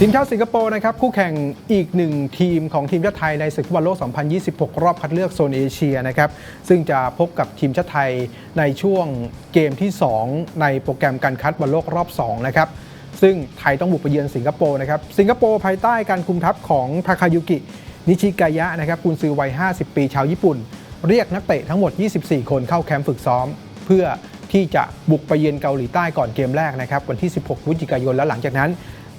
ทีมชาติสิงคโปร์นะครับคู่แข่งอีกหนึ่งทีมของทีมชาติไทยในศึกฟุตบอลโลก 2026 รอบคัดเลือกโซนเอเชียนะครับซึ่งจะพบกับทีมชาติไทยในช่วงเกมที่ 2 ในโปรแกรมการคัดบอลโลกรอบ2นะครับซึ่งไทยต้องบุกไปเยือนสิงคโปร์นะครับสิงคโปร์ภายใต้การคุมทัพของทาคายุกินิชิกายะนะครับกุนซือวัย 50 ปีชาวญี่ปุ่น เรียกนักเตะทั้งหมด 24 คนเข้าแคมป์ฝึกซ้อม เพื่อที่จะบุกไปเยือนเกาหลีใต้ก่อนเกมแรกนะครับวันที่ 16พฤศจิกายนแล้วหลังจากนั้น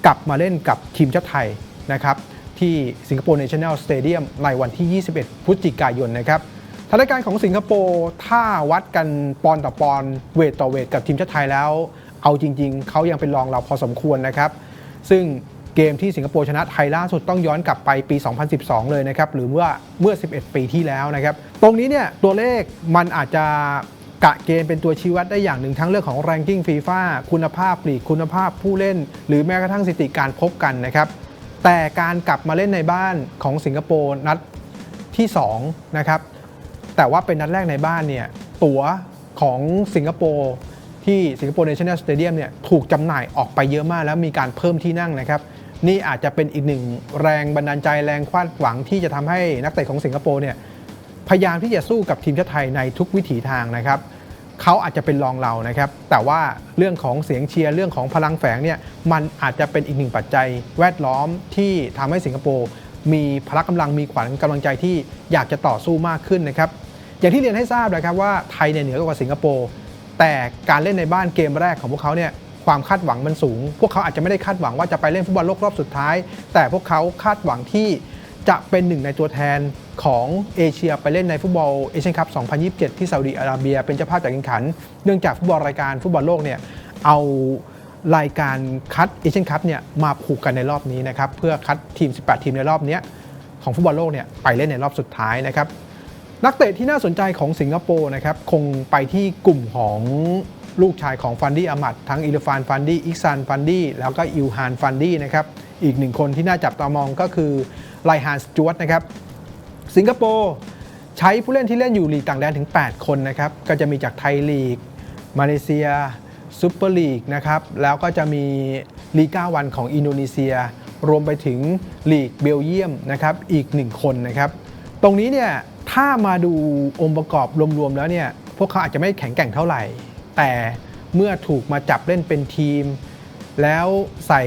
กลับมาเล่นกับทีมชาติไทยนะครับที่สิงคโปร์เนชั่นแนลสเตเดียมในวันที่ 21 พฤศจิกายนนะครับสถานการณ์ของสิงคโปร์ถ้าวัดกันปอนต่อปอนเวทต่อเวทกับทีมชาติไทยแล้ว เอาจริง ๆ เขายังเป็นรองเราพอสมควรนะครับ ซึ่งเกมที่สิงคโปร์ชนะไทยล่าสุดต้องย้อนกลับไปปี 2012 เลยนะครับ หรือว่าเมื่อ 11 ปีที่แล้วนะครับ ตรงนี้เนี่ยตัวเลขมันอาจจะ กะเกณฑ์เป็นตัวชี้วัดได้อย่างหนึ่งทั้งเรื่องของ ranking FIFA คุณภาพลีกคุณภาพผู้เล่น หรือแม้กระทั่งสถิติการพบกันนะครับแต่การกลับมาเล่นในบ้านของสิงคโปร์นัดที่2นะครับแต่ว่าเป็นนัดแรกในบ้านเนี่ยตั๋วของสิงคโปร์ที่สิงคโปร์เนชั่นแนลสเตเดียมเนี่ยถูกจำหน่ายออกไปเยอะมากแล้วมีการเพิ่มที่นั่งนะครับนี่อาจจะเป็นอีกหนึ่งแรงบันดาลใจแรงคาดหวังที่จะทำให้นักเตะของสิงคโปร์เนี่ย พยายามที่จะสู้กับทีมชาติไทยในทุกวิถีทางนะครับเขาอาจจะเป็นรองเรานะครับ แต่ว่าเรื่องของเสียงเชียร์เรื่องของพลังแฝงเนี่ยมันอาจจะเป็นอีกหนึ่งปัจจัยแวดล้อมที่ทำให้สิงคโปร์มีพละกำลังมีขวัญกำลังใจที่อยากจะต่อสู้มากขึ้นนะครับอย่างที่เรียนให้ทราบนะครับว่าไทยเนี่ยเหนือกว่าสิงคโปร์แต่การเล่นในบ้านเกมแรกของพวกเขาเนี่ยความคาดหวังมันสูง พวกเขาอาจจะไม่ได้คาดหวังว่าจะไปเล่นฟุตบอลโลกรอบสุดท้าย แต่พวกเขาคาดหวังที่จะเป็นหนึ่งในตัวแทน ของเอเชียไปเล่นในฟุตบอลเอเชียนคัพ 2027 ที่ซาอุดิอาระเบีย เป็นเจ้าภาพจัดการแข่งขัน เนื่องจากฟุตบอลรายการฟุตบอลโลกเนี่ยเอารายการคัดเอเชียนคัพเนี่ยมาผูกกันในรอบนี้นะครับเพื่อคัดทีม 18 ทีมในรอบนี้ของฟุตบอลโลกเนี่ยไปเล่นในรอบสุดท้ายนะครับนักเตะที่น่าสนใจของสิงคโปร์นะครับคงไปที่กลุ่มของลูกชายของฟันดี้อามัดทั้งอิลฟานฟันดี้อิกซานฟันดี้แล้วก็อิลฮานฟันดี้นะครับอีกหนึ่งคนที่น่าจับตามองก็คือไลฮานสจวตนะครับ สิงคโปร์ใช้ผู้เล่นที่เล่นอยู่ลีกต่างแดนถึง 8 คนนะครับ ก็จะมีจากไทยลีก มาเลเซียซูเปอร์ลีกนะครับ แล้วก็จะมีลีก้าวันของอินโดนีเซีย รวมไปถึงลีกเบลเยียมนะครับ อีกหนึ่งคนนะครับ ตรงนี้เนี่ยถ้ามาดูองค์ประกอบรวมๆแล้วเนี่ย พวกเขาอาจจะไม่แข็งแกร่งเท่าไหร่ แต่เมื่อถูกมาจับเล่นเป็นทีม แล้วใส่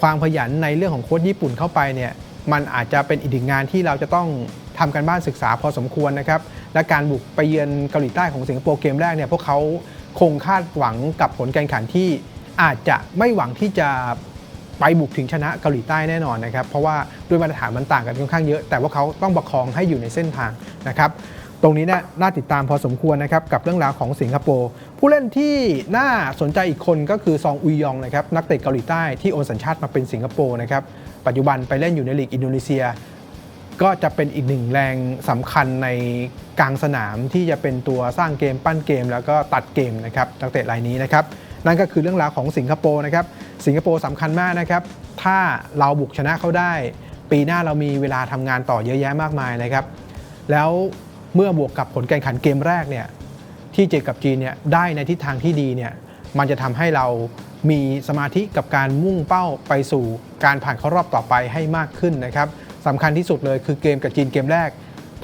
ความขยันในเรื่องของโค้ชญี่ปุ่นเข้าไปเนี่ย มันอาจจะเป็นอีกหนึ่งงานที่เราจะต้อง ทำการบ้านศึกษาพอสมควรนะครับ และการบุกไปเยือนเกาหลีใต้ของสิงคโปร์เกมแรกเนี่ยพวกเขาคงคาดหวังกับผลการแข่งขันที่อาจจะไม่หวังที่จะไปบุกถึงชนะเกาหลีใต้แน่นอนนะครับ เพราะว่าด้วยมาตรฐานมันต่างกันค่อนข้างเยอะ แต่ว่าเขาต้องประคองให้อยู่ในเส้นทางนะครับตรงนี้นี่ยน่าติดตามพอสมควรนะครับกับเรื่องราวของสิงคโปร์ผู้เล่นที่น่าสนใจอีกคนก็คือซองอุยยองนะครับนักเตะเกาหลีใต้ที่โอนสัญชาติมาเป็นสิงคโปร์นะครับปัจจุบันไปเล่นอยู่ในลีกอินโดนีเซีย ก็จะเป็นอีกหนึ่งแรงสำคัญในกลางสนามที่จะเป็นตัวสร้างเกมปั้นเกม แล้วก็ตัดเกมนะครับนักเตะรายนี้นะครับนั่นก็คือเรื่องราวของสิงคโปร์นะครับสิงคโปร์สำคัญมากนะครับถ้าเราบุกชนะเขาได้ ปีหน้าเรามีเวลาทำงานต่อเยอะแยะมากมายนะครับ แล้วเมื่อบวกกับผลการแข่งขันเกมแรกเนี่ยที่เจอกับจีนเนี่ยได้ในทิศทางที่ดีเนี่ยมันจะทำให้เรามีสมาธิกับการมุ่งเป้าไปสู่การผ่านเข้ารอบต่อไปให้มากขึ้นนะครับ สำคัญที่สุดเลยคือเกมกับจีนเกมแรก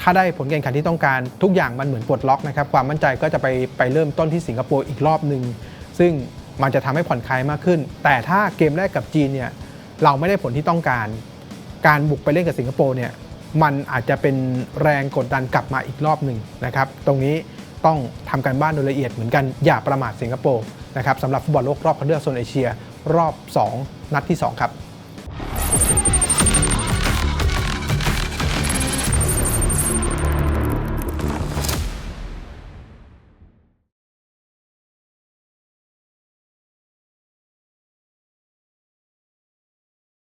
ถ้าได้ผลการแข่งขันที่ต้องการทุกอย่างมันเหมือนปลดล็อกนะครับความมั่นใจก็จะไปไปเริ่มต้นที่สิงคโปร์อีกรอบหนึ่งซึ่งมันจะทำให้ผ่อนคลายมากขึ้น แต่ถ้าเกมแรกกับจีนเนี่ยเราไม่ได้ผลที่ต้องการ การบุกไปเล่นกับสิงคโปร์เนี่ยมันอาจจะเป็นแรงกดดันกลับมาอีกรอบหนึ่งนะครับตรงนี้ต้องทำการบ้านโดยละเอียดเหมือนกันอย่าประมาทสิงคโปร์นะครับสำหรับฟุตบอลโลกรอบคัดเลือกโซนเอเชียรอบ 2 นัดที่ 2 ครับ